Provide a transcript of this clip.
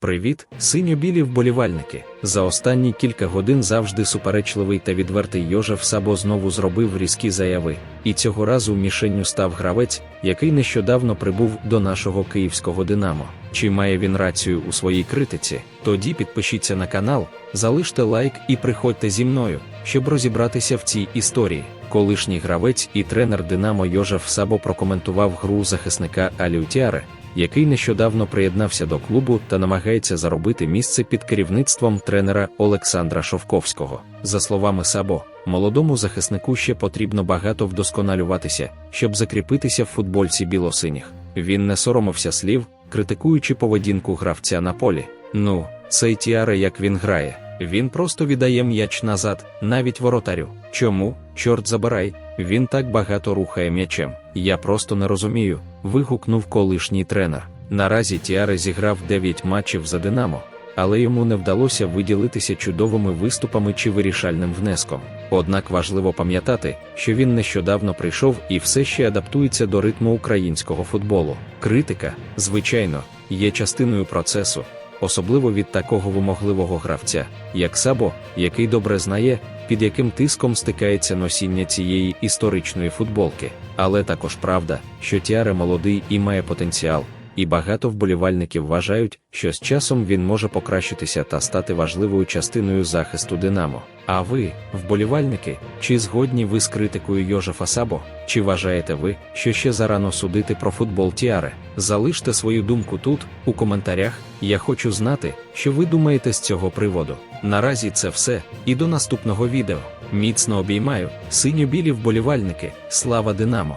Привіт, синьо-білі вболівальники. За останні кілька годин завжди суперечливий та відвертий Йожеф Сабо знову зробив різкі заяви, і цього разу мішенню став гравець, який нещодавно прибув до нашого київського Динамо. Чи має він рацію у своїй критиці? Тоді підпишіться на канал, залиште лайк і приходьте зі мною, щоб розібратися в цій історії. Колишній гравець і тренер Динамо Йожеф Сабо прокоментував гру захисника Аліутіаре, який нещодавно приєднався до клубу та намагається заробити місце під керівництвом тренера Олександра Шовковського. За словами Сабо, молодому захиснику ще потрібно багато вдосконалюватися, щоб закріпитися в футбольці білосиніх. Він не соромився слів, критикуючи поведінку гравця на полі. Ну, цей тіаре, як він грає. Він просто віддає м'яч назад, навіть воротарю. Чому, чорт забирай, він так багато рухає м'ячем. Я просто не розумію. вигукнув колишній тренер. Наразі Тіаре зіграв 9 матчів за Динамо, але йому не вдалося виділитися чудовими виступами чи вирішальним внеском. Однак важливо пам'ятати, що він нещодавно прийшов і все ще адаптується до ритму українського футболу. Критика, звичайно, є частиною процесу особливо від такого вимогливого гравця, як Сабо, який добре знає, під яким тиском стикається носіння цієї історичної футболки. Але також правда, що Тіаре молодий і має потенціал, і багато вболівальників вважають, що з часом він може покращитися та стати важливою частиною захисту Динамо. А ви, вболівальники, чи згодні ви з критикою Йожефа Сабо? Чи вважаєте ви, що ще зарано судити про футбол Тіаре? Залиште свою думку тут, у коментарях. Я хочу знати, що ви думаєте з цього приводу. Наразі це все, і до наступного відео. Міцно обіймаю, синьо-білі вболівальники, слава Динамо!